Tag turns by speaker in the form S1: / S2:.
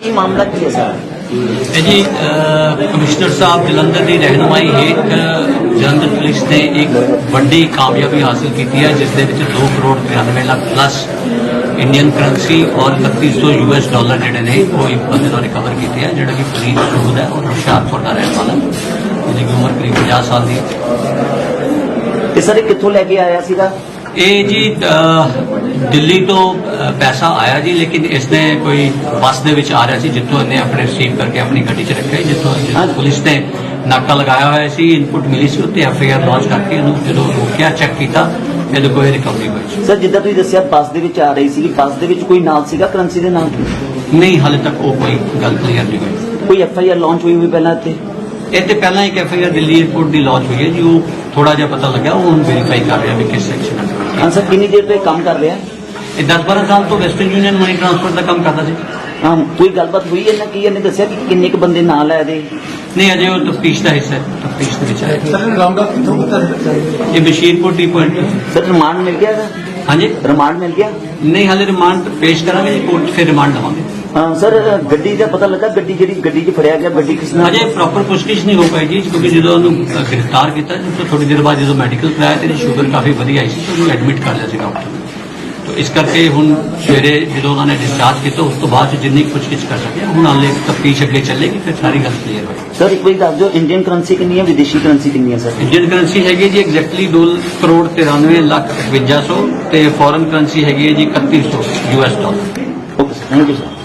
S1: ਕੀ ਮਾਮਲਾ ਕੀ ਹੈ ਸਰ
S2: ਇਹ ਜੀ ਕਮਿਸ਼ਨਰ ਸਾਹਿਬ ਜਲੰਧਰ ਦੀ ਰਹਿਨੁਮਾਈ ਹੇਠ ਜਲੰਧਰ ਪੁਲਿਸ ਨੇ ਇੱਕ ਵੱਡੀ ਕਾਮਯਾਬੀ ਹਾਸਲ ਕੀਤੀ ਹੈ ਜਿਸ ਦੇ ਵਿੱਚ 2 crore 93 lakh plus Indian currency ਔਰ 3100 ਯੂਐਸ ਡਾਲਰ ਜਿਹੜੇ ਨੇ ਉਹ ਇੱਕ ਬੰਦੇ ਤੋਂ ਰਿਕਵਰ ਕੀਤੇ ਹੈ ਜਿਹੜਾ ਕਿ ਫਰੀਦ ਸੂਦ ਹੈ ਔਰ ਹੁਸ਼ਿਆਰਪੁਰ ਦਾ ਰਹਿਣ ਵਾਲਾ ਹੈ। ਜਿਹਦੀ ਉਮਰ ਕਰੀਬ 50 ਸਾਲ ਦੀ ਹੈ
S1: ਤੇ ਸਰ ਇਹ ਕਿੱਥੋਂ ਲੈ ਕੇ ਆਇਆ ਸੀਗਾ
S2: ਇਹ ਜੀ ਦਿੱਲੀ ਤੋਂ ਪੈਸਾ ਆਇਆ ਜੀ ਲੇਕਿਨ ਇਸਨੇ ਕੋਈ ਬੱਸ ਦੇ ਵਿੱਚ ਆ ਰਿਹਾ ਸੀ ਜਿੱਥੋਂ ਇਹਨੇ ਆਪਣੇ ਰਿਸੀਵ ਕਰਕੇ ਆਪਣੀ ਗੱਡੀ 'ਚ ਰੱਖਿਆ ਜਿੱਥੋਂ ਪੁਲਿਸ ਨੇ ਨਾਕਾ ਲਗਾਇਆ ਹੋਇਆ ਸੀ ਇਨਪੁਟ ਮਿਲੀ ਸੀ ਉੱਤੇ ਐਫ ਆਈ ਆਰ ਲਾਂਚ ਕਰਕੇ ਇਹਨੂੰ ਜਦੋਂ ਰੋਕਿਆ ਚੈੱਕ ਕੀਤਾ ਇਹਦੇ ਕੋਈ ਰਿਕਵਰੀ ਹੋਈ।
S1: ਸਰ ਜਿੱਦਾਂ ਤੁਸੀਂ ਦੱਸਿਆ ਬੱਸ ਦੇ ਵਿੱਚ ਆ ਰਹੀ ਸੀ ਬੱਸ ਦੇ ਵਿੱਚ ਕੋਈ ਨਾਲ ਸੀਗਾ ਕਰੰਸੀ ਦੇ ਨਾਲ?
S2: ਨਹੀਂ ਹਾਲੇ ਤੱਕ ਉਹ ਕੋਈ ਗੱਲ ਕਲੀਅਰ ਨਹੀਂ ਹੋਈ।
S1: ਕੋਈ ਐਫ ਆਈ ਆਰ ਲਾਂਚ ਹੋਈ ਹੋਈ ਪਹਿਲਾਂ ਇੱਥੇ?
S2: ਇਹ ਤੇ ਪਹਿਲਾਂ ਇੱਕ F I R Delhi airport the launch ਹੋਈ ਹੈ ਜੀ ਉਹ ਥੋੜਾ ਜਿਹਾ ਪਤਾ ਲੱਗਿਆ ਉਹ ਹੁਣ ਵੈਰੀਫਾਈ ਕਰ ਰਿਹਾ ਵੀ ਕਿਸ ਸੈਕਸ਼ਨ ਅੰਦਰ
S1: ਹਾਂ ਸਰ ਕਿੰਨੀ ਦੇਰ ਤੋਂ ਇਹ ਕੰਮ ਕਰ ਰਿਹਾ?
S2: ਇਹ 10 12 ਸਾਲ ਤੋਂ ਵੈਸਟਰਨ ਯੂਨੀਅਨ ਮਨੀ ਟ੍ਰਾਂਸਫਰ ਦਾ ਕੰਮ ਕਰਦਾ ਸੀ।
S1: ਹਾਂ ਕੋਈ ਗੱਲਬਾਤ ਹੋਈ ਇਹਨਾਂ ਕੀ ਇਹਨੇ ਦੱਸਿਆ ਕਿ ਕਿੰਨੇ ਕੁ ਬੰਦੇ ਨਾਲ ਹੈ ਇਹਦੇ?
S2: ਨਹੀਂ ਅਜੇ ਉਹ ਤਫਤੀਸ਼ ਦਾ ਹਿੱਸਾ ਹੈ ਤਫਤੀਸ਼ ਦੇ ਵਿੱਚ ਆਇਆ।
S3: ਸਰ ਰਾਉਂਡ ਕਿੱਥੋਂ ਕੀਤਾ
S2: ਇਹ Bashirpur T point
S1: sir remand ਮਿਲ ਗਿਆ
S2: ਹਾਂਜੀ।
S1: ਰਿਮਾਂਡ ਮਿਲ ਗਿਆ?
S2: ਨਹੀਂ ਹਾਲੇ ਰਿਮਾਂਡ ਪੇਸ਼ ਕਰਾਂਗੇ ਜੀ ਕੋਰਟ 'ਚ ਫਿਰ ਰਿਮਾਂਡ ਲਵਾਂਗੇ
S1: ਹਾਂ ਸਰ ਗੱਡੀ ਦਾ ਪਤਾ ਲੱਗਾ ਗੱਡੀ ਜਿਹੜੀ ਗੱਡੀ 'ਚ ਫੜਿਆ ਗਿਆ ਗੱਡੀ ਕਿਸ ਨਾਲ?
S2: ਅਜੇ ਪ੍ਰੋਪਰ ਪੁੱਛਗਿੱਛ ਨਹੀਂ ਹੋ ਪਾਈ ਜੀ ਕਿਉਂਕਿ ਜਦੋਂ ਉਹਨੂੰ ਅ, ਗ੍ਰਿਫਤਾਰ ਕੀਤਾ ਜਦੋਂ ਥੋੜੀ ਦੇਰ ਬਾਅਦ ਜਦੋਂ ਮੈਡੀਕਲ ਕਰਾਇਆ ਤੇ ਇਹਦੀ ਸ਼ੂਗਰ ਕਾਫੀ ਵਧੀਆ ਆਈ ਸੀ ਤੇ ਉਹਨੂੰ ਐਡਮਿਟ ਕਰ ਲਿਆ ਸੀ ਡਾਕਟਰ ਨੇ। ਤੋ ਇਸ ਕਰਕੇ ਹੁਣ ਸਵੇਰੇ ਜਦੋਂ ਉਹਨਾਂ ਨੇ ਡਿਸਚਾਰਜ ਕੀਤਾ ਉਸ ਤੋਂ ਬਾਅਦ 'ਚ ਜਿੰਨੀ ਪੁੱਛਗਿੱਛ ਕਰ ਸਕਿਆ ਹੁਣ ਹਾਲੇ ਤਫਤੀਸ਼ ਅੱਗੇ ਚੱਲੇਗੀ ਫਿਰ ਸਾਰੀ ਗੱਲ ਕਲੀਅਰ ਹੋਏਗੀ।
S1: ਸਰ ਇੱਕ ਵਾਰੀ ਦੱਸ ਦਿਓ ਇੰਡੀਅਨ ਕਰੰਸੀ ਕਿੰਨੀ ਹੈ ਵਿਦੇਸ਼ੀ ਕਰੰਸੀ ਕਿੰਨੀ ਹੈ ਸਰ?
S2: ਇੰਡੀਅਨ ਕਰੰਸੀ ਹੈਗੀ ਹੈ ਜੀ ਐਗਜ਼ੈਕਟਲੀ 2 ਕਰੋੜ 93 ਲੱਖ 5100 ਤੇ ਫੋਰਨ ਕਰੰਸੀ ਹੈਗੀ ਹੈ ਜੀ 3100 US dollar
S1: okay sir thank you sir